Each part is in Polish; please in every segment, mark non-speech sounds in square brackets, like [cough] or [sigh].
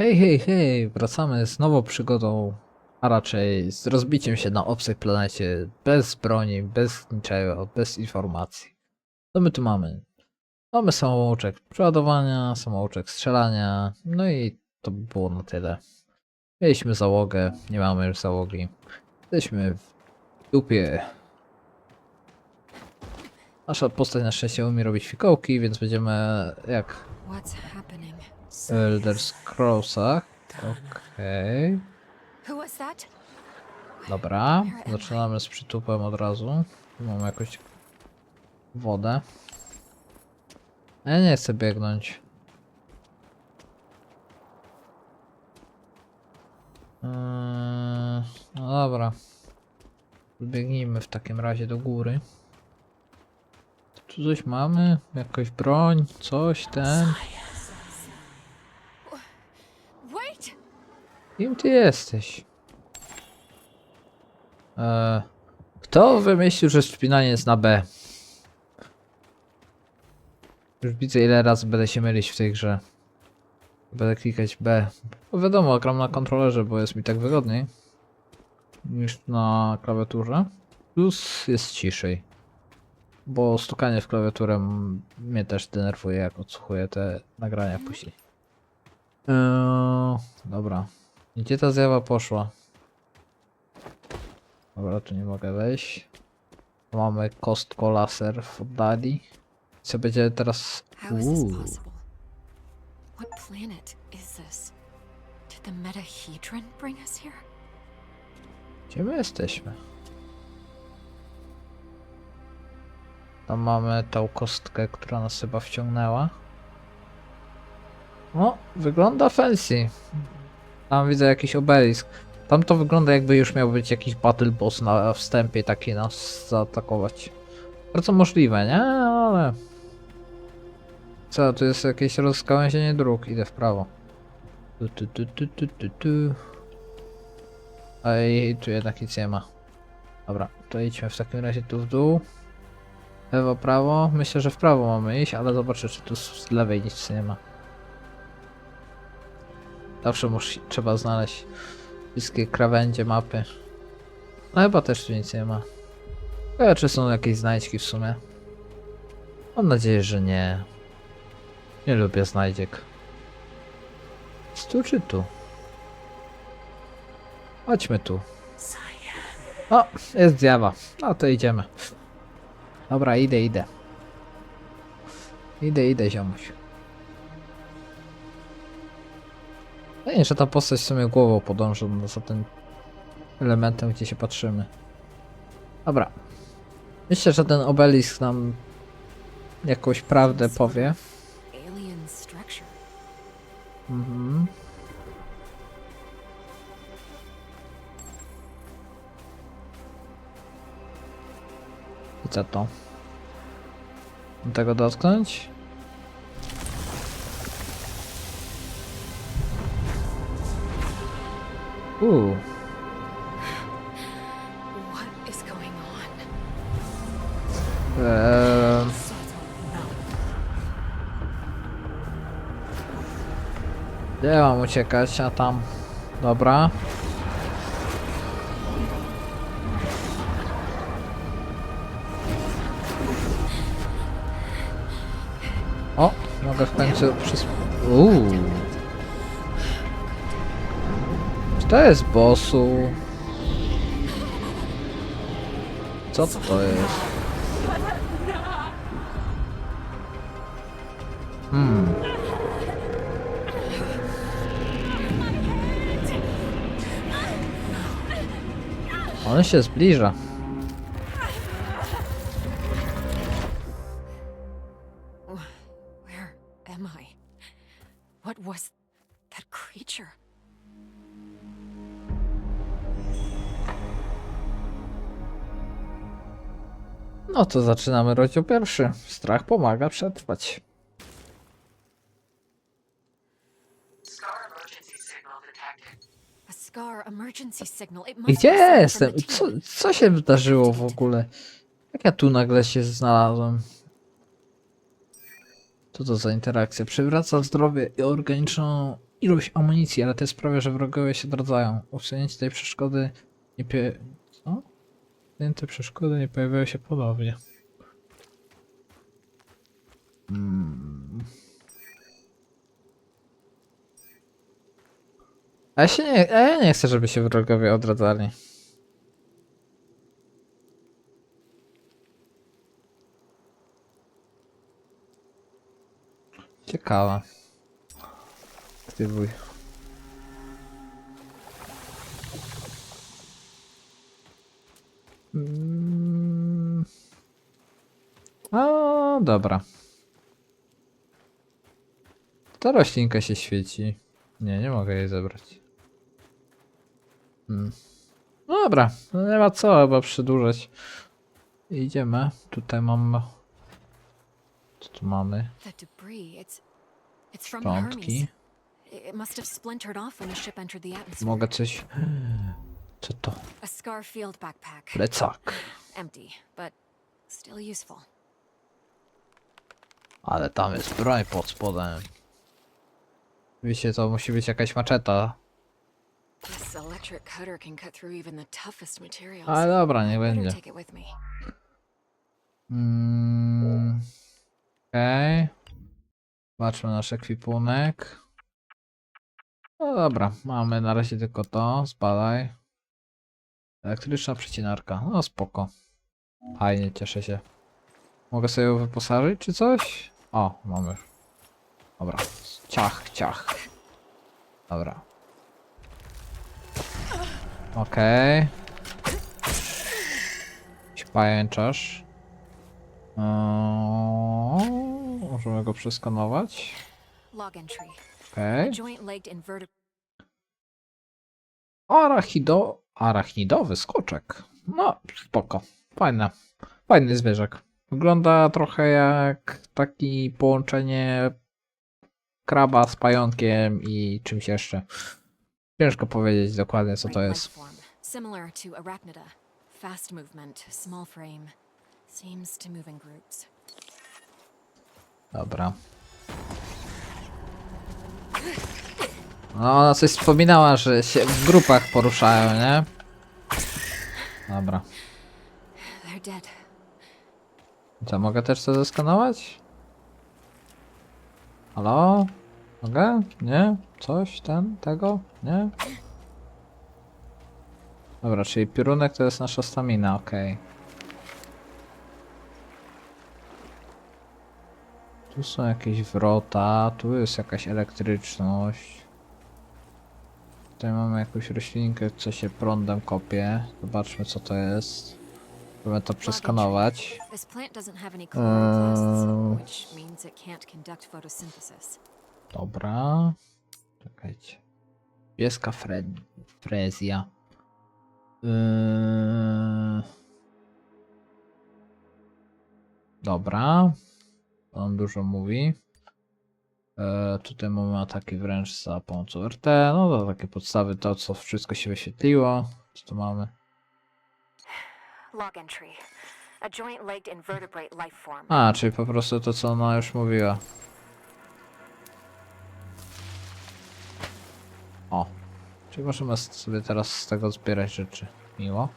Hej, hej, hej, wracamy z nową przygodą, a raczej z rozbiciem się na obcej planecie, bez broni, bez niczego, bez informacji. Co my tu mamy? Mamy samouczek przeładowania, samouczek strzelania, no i to by było na tyle. Mieliśmy załogę, nie mamy już załogi. Jesteśmy w dupie. Nasza postać na szczęście umie robić fikołki, więc będziemy jak What's happening? Elder Scrollsach. Okej. That? Dobra, zaczynamy z przytupem od razu. Tu Mamy jakąś wodę. Ja nie chcę biegnąć. Eee, no dobra. Biegnijmy w takim razie do góry. Tu coś mamy? Jakąś broń? Coś ten? Kim ty jesteś? Eee, kto wymyślił, że wspinanie jest na B? Już widzę ile razy będę się mylić w tej grze. Będę klikać B. Bo wiadomo, gram na kontrolerze, bo jest mi tak wygodniej. Niż na klawiaturze. Plus jest ciszej. Bo stukanie w klawiaturę mnie też denerwuje, jak odsłuchuję te nagrania później. Eee, dobra. Gdzie ta zjawa poszła? Dobra, tu nie mogę wejść. Mamy kostko laser w oddali. Co będzie teraz? Uuu. What planet is this? Did the Metahedron bring us here? Gdzie my jesteśmy? Tam mamy tą kostkę, która nas chyba wciągnęła. O, wygląda fancy. Tam widzę jakiś obelisk. Tam to wygląda jakby już miał być jakiś battle boss na wstępie taki nas zaatakować. Bardzo możliwe, nie? Ale... Co, tu jest jakieś rozgałęzienie dróg. Idę w prawo. Tu, tu, tu, tu, tu, tu, tu. I tu jednak nic nie ma. Dobra, to idźmy w takim razie tu w dół. Lewo, prawo. Myślę, że w prawo mamy iść, ale zobaczę, czy tu z lewej nic nie ma. Zawsze musi, trzeba znaleźć wszystkie krawędzie mapy. No chyba też tu nic nie ma. Ciekawe, czy są jakieś znajdźki w sumie. Mam nadzieję, że nie. Nie lubię znajdziek. Jest tu czy tu? Chodźmy tu. O, jest zjawa. No to idziemy. Dobra, idę, idę. Idę, idę, ziomuś. Fajnie, że ta postać w sumie głową podąża za tym elementem, gdzie się patrzymy. Dobra. Myślę, że ten obelisk nam jakąś prawdę powie. Mhm. I co to? Tego dotknąć? Uuu, What is going on? eee, gdzie mam uciekać? A tam. Dobra. O, mogę w końcu przez... Uuu. To jest bossu? Co to jest? Hmm. On się zbliża. Where am I? What was that creature? No to zaczynamy rozdział pierwszy. Strach pomaga przetrwać. Gdzie jestem? Co, co się wydarzyło w ogóle? Jak ja tu nagle się znalazłem? Co to za interakcja? Przywraca zdrowie i organiczną ilość amunicji, ale to sprawia, że wrogowie się odradzają. Usunięcie tej przeszkody nie Usunięte przeszkody nie pojawiają się ponownie. Mm. A ja się nie, a ja nie chcę, żeby się wrogowie odradzali. Ciekawe. Mm. O, dobra. Ta roślinka się świeci. Nie, nie mogę jej zebrać. Hmm. No dobra, no nie ma co chyba przedłużać. Idziemy. Tutaj mam... Co tu mamy? Atmosphere. Mogę coś... [gasps] Co to? Plecak. Empty, but still useful. Ale tam jest broń pod spodem. Wiecie, to musi być jakaś maczeta. This electric cutter can cut through even the toughest materials. Ale dobra, niech będzie. take it with me. Mm, Okej. Zobaczmy nasz ekwipunek. No dobra, mamy na razie tylko to. Spadaj. Elektryczna przecinarka. No spoko. Fajnie, cieszę się. Mogę sobie ją wyposażyć czy coś? O, mamy. Dobra. Ciach, ciach. Dobra. Okej. Jakiś Pajęczarz. Eee, możemy go przeskanować. Okej. Invertebrate Arachido... Arachnidowy skoczek. No, spoko. Fajne. Fajny zwierzak. Wygląda trochę jak taki połączenie kraba z pająkiem i czymś jeszcze. Ciężko powiedzieć dokładnie co to jest. similar to arachnida. Fast movement, small frame. Seems to move in groups. Dobra. No, ona coś wspominała, że się w grupach poruszają, nie? Dobra. They're dead. Co, mogę też to zeskanować? Halo? Mogę? Nie? Coś? Ten? Tego? Nie? Dobra, czyli piorunek to jest nasza stamina, okej. Tu są jakieś wrota, tu jest jakaś elektryczność. Tutaj mamy jakąś roślinkę, co się prądem kopie. Zobaczmy co to jest. Próbuję to przeskanować. This plant doesn't have any chloroplasts, Eee. which means it can't conduct photosynthesis. Dobra. Czekajcie. Pieska fre frezja. Yy... Dobra. On dużo mówi. E, tutaj mamy ataki wręcz za pomocą RT. No to takie podstawy, to co wszystko się wyświetliło. Co tu mamy? Log entry. A joint-legged invertebrate life form. A, czyli po prostu to co ona już mówiła. O. Czyli możemy sobie teraz z tego zbierać rzeczy. Miło.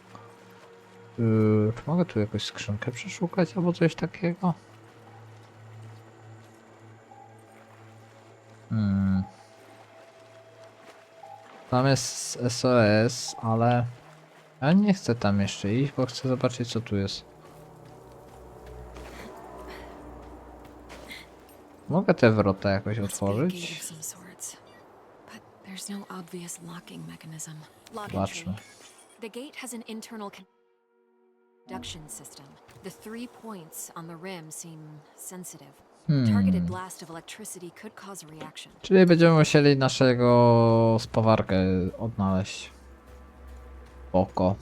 Yy, czy mogę tu jakąś skrzynkę przeszukać albo coś takiego? Hmm. Tam jest SOS, ale ja nie chcę tam jeszcze iść, bo chcę zobaczyć co tu jest. Mogę te wrota jakoś otworzyć? no Zobaczmy. The gate has an internal con- conduction system. The three points on the rim seem sensitive. Hmm. Czyli będziemy musieli naszego spowarkę odnaleźć. Oko.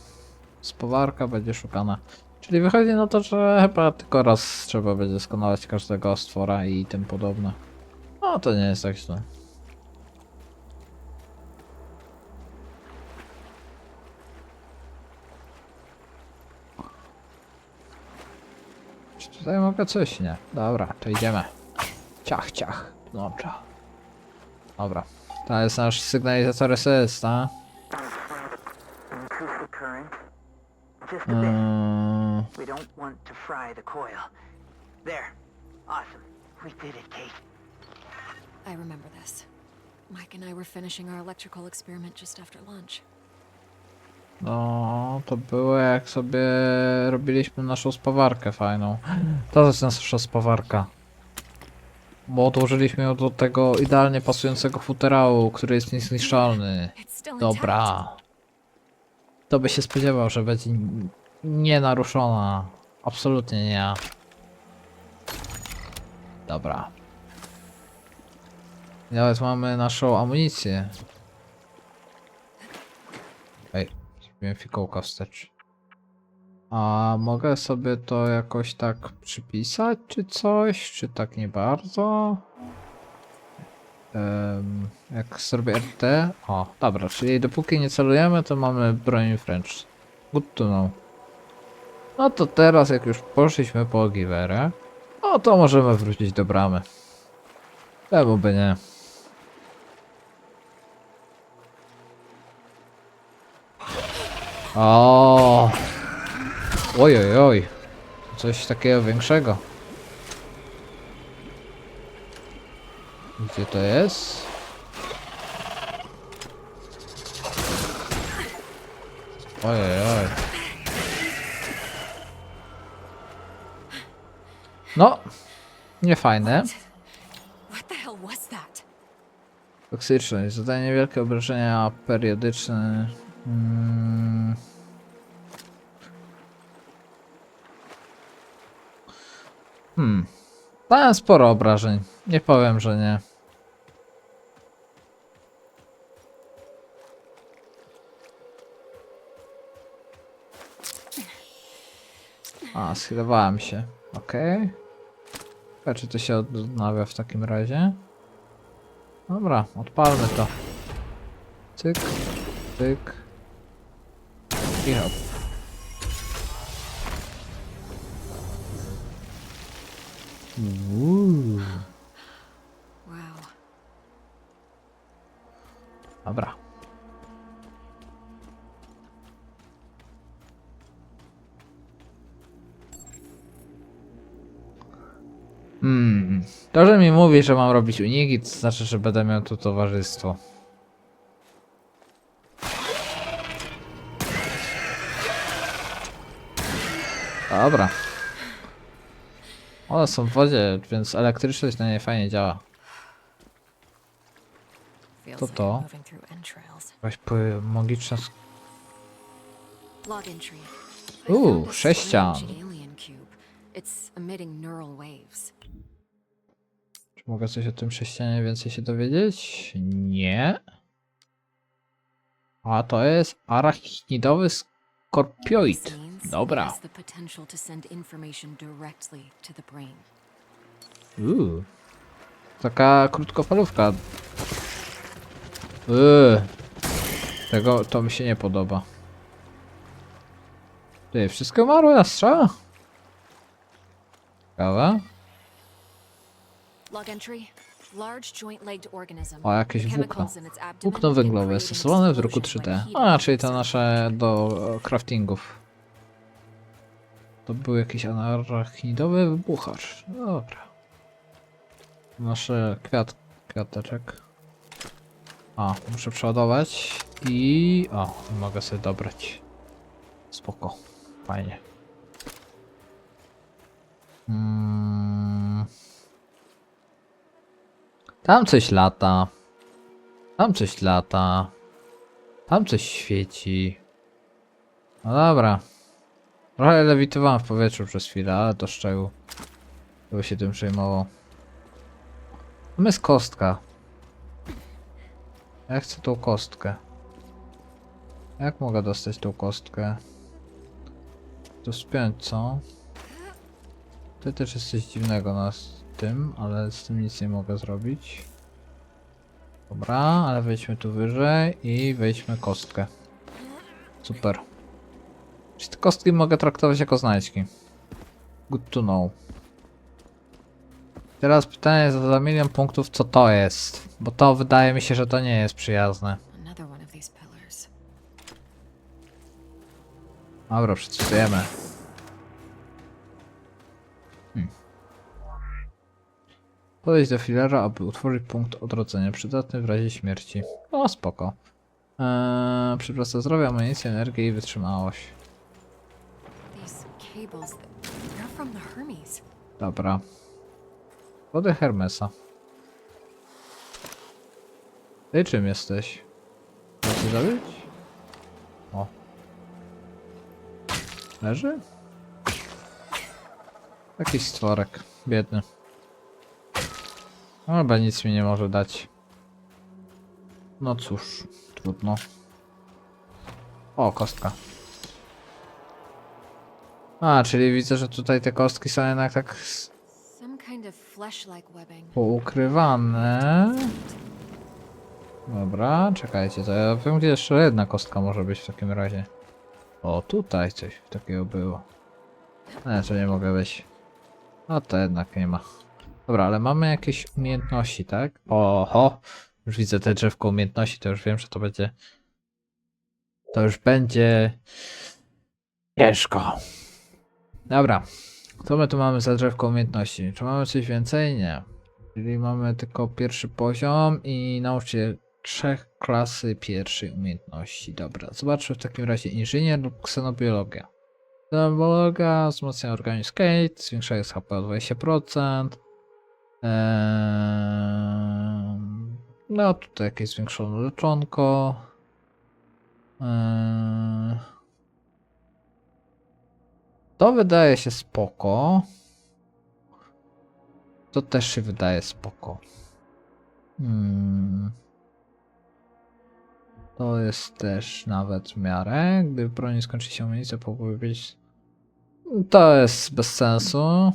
Spowarka będzie szukana. Czyli wychodzi na to, że chyba tylko raz trzeba będzie skanować każdego stwora i tym podobne. No to nie jest tak źle. Czy tutaj mogę coś? Nie. Dobra, to idziemy. Ciach, ciach. Dobrze. Dobra. To jest nasz sygnalizator SS, tak? Mm, We don't want to fry the coil. There. Awesome. We did it, Kate. I remember this. Mike and I were finishing our electrical experiment just after lunch. no, to było jak sobie robiliśmy naszą spawarkę fajną. To jest nasza spawarka. Bo odłożyliśmy ją do tego idealnie pasującego futerału, który jest niezniszczalny. Dobra. To by się spodziewał, że będzie nienaruszona. Absolutnie nie. Dobra. Nawet mamy naszą amunicję. Ej, zrobiłem fikołka wstecz. A mogę sobie to jakoś tak przypisać, czy coś? Czy tak nie bardzo? Em, jak zrobię RT. O, dobra, czyli dopóki nie celujemy, to mamy broń wręcz. Good to know. No to teraz, jak już poszliśmy po giwerę, no to możemy wrócić do bramy. Czemu by nie? O, Oj, oj, oj. Coś takiego większego. Gdzie to jest? Ojej, oj. No, nie fajne. What the hell was that? Toksyczność, zadaje niewielkie obrażenia periodyczne. Mm. Hmm. Dałem sporo obrażeń. Nie powiem, że nie. A, schylowałem się. Okej. Okay. Czy to się odnawia w takim razie? Dobra, odpalmy to. Cyk, cyk. I hop. Uuu, mówi, że mam robić uniki, to znaczy, że będę miał tu towarzystwo. Dobra. One są w wodzie, więc elektryczność na nie fajnie działa. To to. Jakaś magiczna... this sześcian. It's emitting neural waves. Czy mogę coś o tym sześcianie więcej się dowiedzieć? Nie. A to jest arachnidowy skorpioid. Dobra. Uuu. Taka krótkofalówka. Uuu. Tego to mi się nie podoba. Ty, wszystko umarły na strzała? Ciekawe. Log entry. Large joint-legged organism. O, jakieś włókno. Włókno węglowe stosowane w druku explosions 3D. when heat A, czyli to nasze do e, craftingów. To był jakiś anarachnidowy wybuchacz. Dobra. Nasze kwiat, kwiateczek. A, muszę przeładować i... O, mogę sobie dobrać. Spoko. Fajnie. Mm. Tam coś lata. Tam coś lata. Tam coś świeci. No dobra. Trochę lewitowałem w powietrzu przez chwilę, ale to szczegół. Kto się tym przejmował. Tam jest kostka. Ja chcę tą kostkę. Jak mogę dostać tą kostkę? To spiąć co? Ty też jest coś dziwnego na s- tym, ale z tym nic nie mogę zrobić. Dobra, ale wejdźmy tu wyżej i wejdźmy kostkę. Super. Czy te kostki mogę traktować jako znajdźki? Good to know. Teraz pytanie za, za milion punktów, co to jest? Bo to wydaje mi się, że to nie jest przyjazne. Dobra, przeczytujemy. Hmm. Podejdź do filera, aby utworzyć punkt odrodzenia przydatny w razie śmierci. O, spoko. Eee, przywraca zdrowie, amunicję, energię i wytrzymałość. Dobra. Wody Hermesa. Ty czym jesteś? Chcesz zabić? O. Leży? Jakiś stworek. Biedny. No, Chyba nic mi nie może dać. No cóż, trudno. O, kostka. A, czyli widzę, że tutaj te kostki są jednak tak poukrywane. Dobra, czekajcie, to ja wiem, gdzie jeszcze jedna kostka może być w takim razie. O, tutaj coś takiego było. Nie, to nie mogę być. No to jednak nie ma. Dobra, ale mamy jakieś umiejętności, tak? Oho, już widzę te drzewko umiejętności, to już wiem, że to będzie... To już będzie... Ciężko. Dobra, co my tu mamy za drzewko umiejętności? Czy mamy coś więcej? Nie. Czyli mamy tylko pierwszy poziom i nauczyciel trzech klasy pierwszej umiejętności. Dobra, zobaczmy w takim razie inżynier lub ksenobiologia. Ksenobiologia wzmacnia organizm Skate, zwiększa jest HP o 20%. Eee, no tutaj jakieś zwiększone leczonko. Eee, to wydaje się spoko. To też się wydaje spoko. Hmm. To jest też nawet w miarę. Gdy w broni skończy się amunicja, być. To jest bez sensu.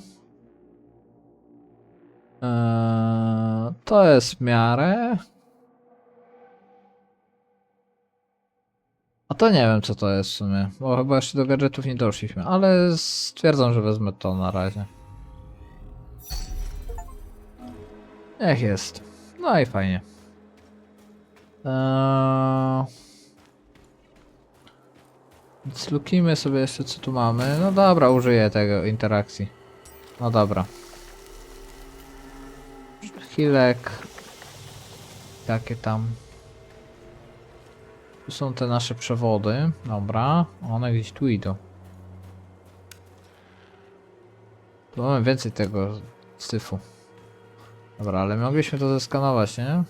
Eee, to jest w miarę. A to nie wiem co to jest w sumie, bo chyba jeszcze do gadżetów nie doszliśmy, ale stwierdzam, że wezmę to na razie. Niech jest. No i fajnie. Eee... Sobie jeszcze co tu mamy. No dobra, użyję tego interakcji. No dobra. Chwilek. Jakie tam. Tu są te nasze przewody. Dobra. One gdzieś tu idą. Tu mamy więcej tego syfu. Dobra, ale mogliśmy to zeskanować, nie?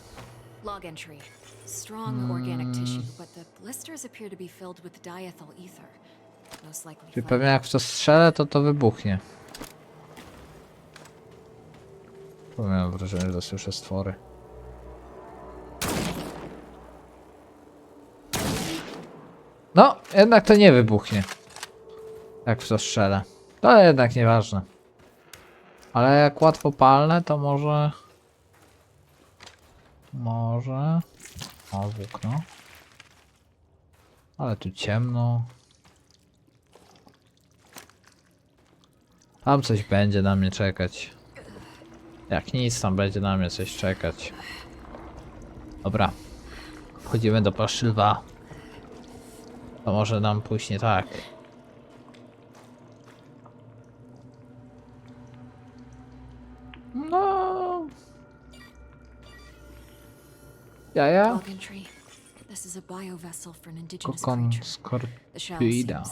Log entry. Strong organic tissue, but the blisters appear to be filled with diethyl ether. Czyli pewnie jak w to strzelę, to to wybuchnie. Tu Miałem wrażenie, że słyszę stwory. No, jednak to nie wybuchnie. Jak w to strzelę. To jednak nieważne. Ale jak łatwo palne, to może... Może... O, włókno. Ale tu ciemno. Tam coś będzie na mnie czekać. Jak nic, tam będzie na mnie coś czekać. Dobra. Wchodzimy do paszczywa. To może nam pójść nie tak. No. Jaja? Kokon skorpioida.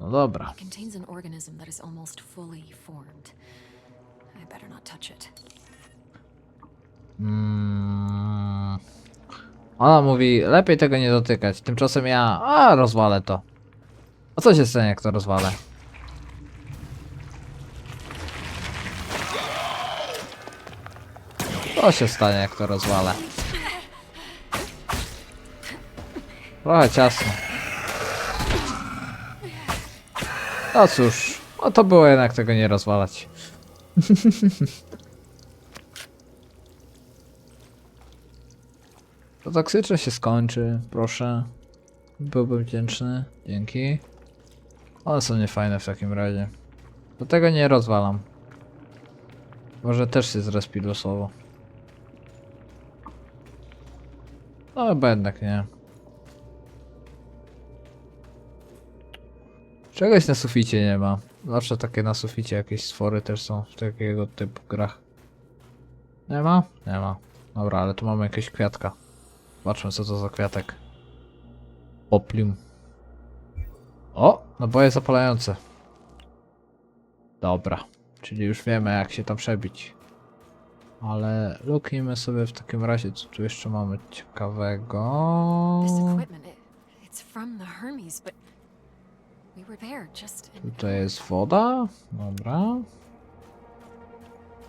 No dobra. It contains an organism that is almost fully formed. Better not touch it. Mm. Ona mówi, lepiej tego nie dotykać. Tymczasem ja, a rozwalę to. A co się stanie, jak to rozwalę? Co się stanie, jak to rozwalę? Trochę ciasno. No cóż, no to było jednak tego nie rozwalać. [laughs] To toksyczne się skończy, proszę. Byłbym wdzięczny. Dzięki. One są niefajne w takim razie. Do tego nie rozwalam. Może też się zrespi losowo. No chyba jednak nie. Czegoś na suficie nie ma. Zawsze takie na suficie jakieś stwory też są w takiego typu grach. Nie ma? Nie ma. Dobra, ale tu mamy jakieś kwiatka. Zobaczmy co to za kwiatek. Oplium. O! Naboje zapalające. Dobra. Czyli już wiemy jak się tam przebić. Ale luknijmy sobie w takim razie co tu jeszcze mamy ciekawego. This equipment, we were there just a minute Tutaj jest woda. Dobra.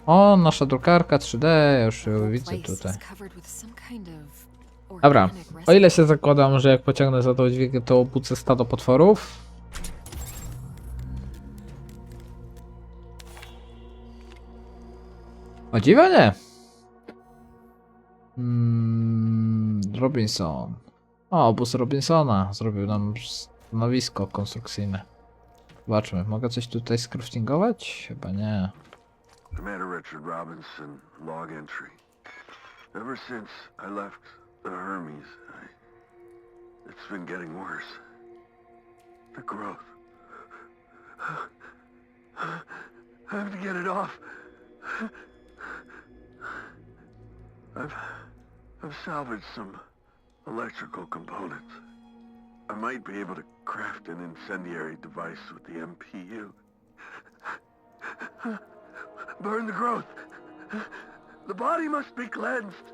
O, nasza drukarka 3D, ja już ją widzę tutaj. Dobra, o ile się zakładam, że jak pociągnę za tą dźwignię, to obudzę stado potworów. O dziwo nie. Mm, Robinson. O, obóz Robinsona. Zrobił nam stanowisko konstrukcyjne. Zobaczmy, mogę coś tutaj skraftingować? Chyba nie. Commander Richard Robinson, log entry. Ever since I left the Hermes, I, it's been getting worse. The growth. I have to get it off. I've, I've salvaged some electrical components. I might be able to craft an incendiary device with the MPU. Burn the growth. The body must be cleansed.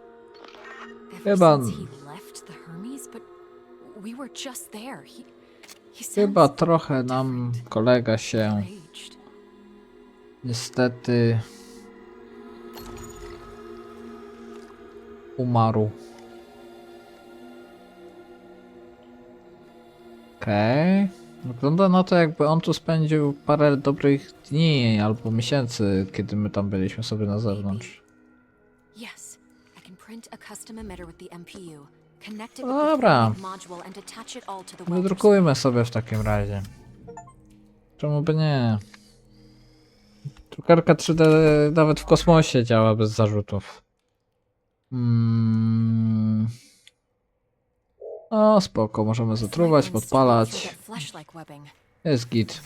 Ever Chyba- since he left the Hermes, but we were just there. He, he Chyba sounds trochę nam kolega się niestety umarł. Okej. Wygląda na to, jakby on tu spędził parę dobrych dni albo miesięcy, kiedy my tam byliśmy sobie na zewnątrz. Yes, I can print a custom emitter with the MPU. Connect it with Dobra. the 3D module and attach it all to the welder Wydrukujmy sobie w takim razie. Czemu by nie? Drukarka 3D nawet w kosmosie działa bez zarzutów. Mm. O, spoko, możemy zatruwać, podpalać. Jest git.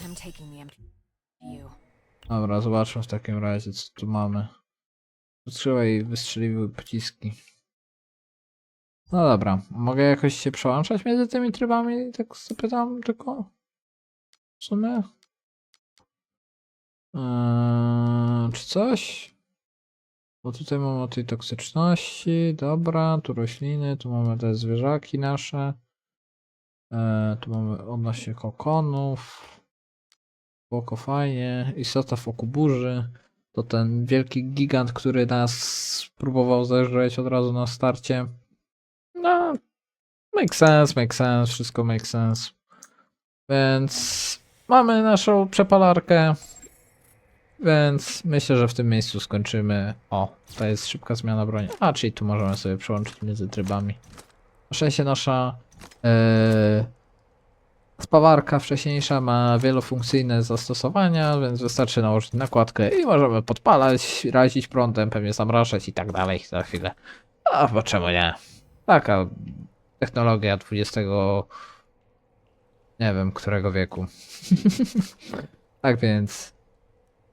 Dobra, zobaczmy w takim razie, co tu mamy. Zatrzymaj i wystrzeliły pociski. No dobra, mogę jakoś się przełączać między tymi trybami? Tak zapytam tylko. W sumie? Eee, czy coś? Bo tutaj mamy o tej toksyczności, dobra, tu rośliny, tu mamy te zwierzaki nasze. Eee, tu mamy odnośnie kokonów. Spoko, fajnie. Istota w oku burzy. To ten wielki gigant, który nas próbował zeżreć od razu na starcie. No, make sense, make sense, wszystko make sense. Więc mamy naszą przepalarkę. Więc myślę, że w tym miejscu skończymy. O, to jest szybka zmiana broni. A, czyli tu możemy sobie przełączyć między trybami. Na szczęście nasza yy, spawarka wcześniejsza ma wielofunkcyjne zastosowania, więc wystarczy nałożyć nakładkę i możemy podpalać, razić prądem, pewnie zamrażać i tak dalej za chwilę. A bo czemu nie? Taka technologia XX nie wiem którego wieku. [laughs] tak więc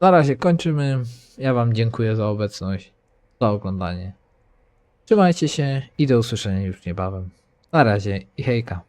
na razie kończymy. Ja wam dziękuję za obecność, za oglądanie. Trzymajcie się i do usłyszenia już niebawem. Na razie i hejka.